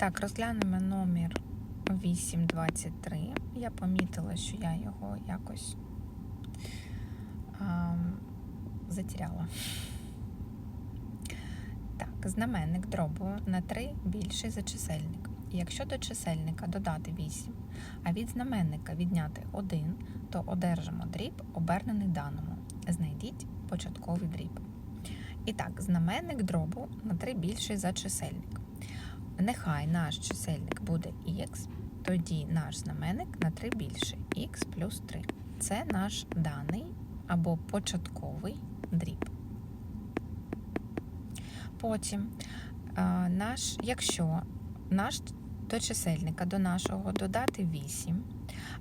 Так, розглянемо номер 823. Я помітила, що я його якось а, затеряла. Так, знаменник дробу на 3 більший за чисельник. Якщо до чисельника додати 8, а від знаменника відняти 1, то одержимо дріб, обернений даному. Знайдіть початковий дріб. І так, знаменник дробу на 3 більший за чисельник. Нехай наш чисельник буде х, тоді наш знаменник на 3 більший х плюс 3. Це наш даний або початковий дріб. Потім, наш, якщо наш до чисельника до нашого додати 8,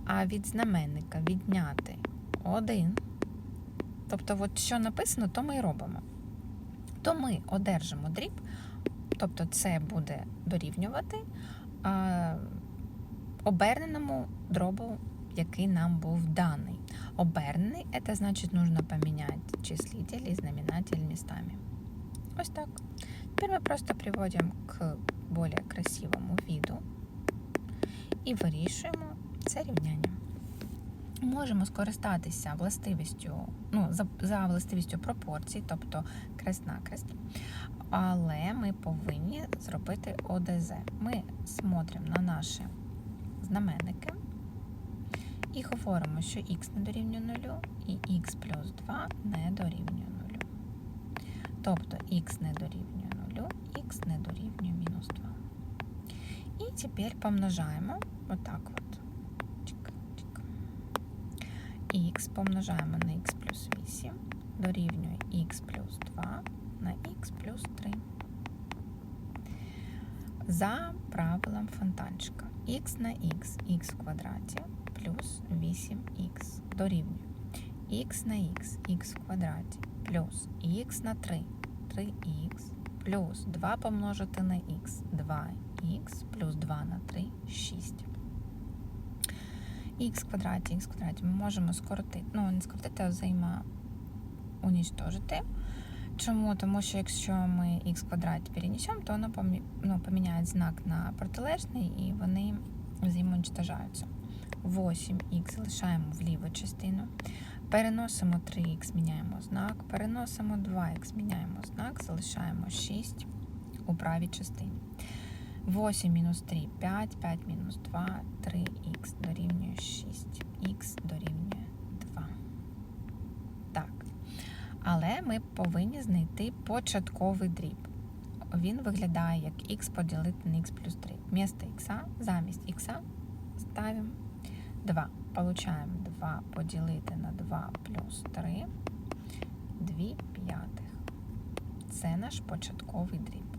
а від знаменника відняти 1, тобто, от що написано, то ми і робимо, то ми одержимо дріб, тобто це буде дорівнювати оберненому дробу, який нам був даний. Обернений – это значит нужно поменять числитель и знаменатель местами. Ось так. Теперь мы просто приводим к более красивому виду і вирішуємо це рівняння. Можемо скористатися властивістю, ну, за, за властивістю пропорцій, тобто крест-накрест, але ми повинні зробити ОДЗ. Ми смотримо на наші знаменники і говоримо, що х не дорівнює 0 і х плюс 2 не дорівнює 0. Тобто х не дорівнює 0, х не дорівнює мінус 2. І тепер помножаємо отак от. Х помножаємо на х плюс 8 дорівнює х плюс 2 на х плюс 3. За правилом фонтанчика х на х, х в квадраті плюс 8х дорівнює х на х, х в квадраті плюс х на 3, 3х плюс 2 помножити на х, 2х плюс 2 на 3, 6. Х квадраті, х квадраті ми можемо скоротити, ну не скоротити, а взаємоунічтожити. Чому? Тому що якщо ми х квадраті перенесемо, то воно ну, поміняє знак на протилежний і вони взаємоунічтожаються. 8х залишаємо в ліву частину. Переносимо 3х, міняємо знак, переносимо 2х, міняємо знак, залишаємо 6 у правій частині. 8 мінус 3 5, 5 мінус 2, 3х дорівнює 6, х дорівнює 2. Так. Але ми повинні знайти початковий дріб. Він виглядає як х поділити на х плюс 3. Вмісто х замість х ставимо 2. Получаємо 2 поділити на 2 плюс 3, 2 п'ятих. Це наш початковий дріб.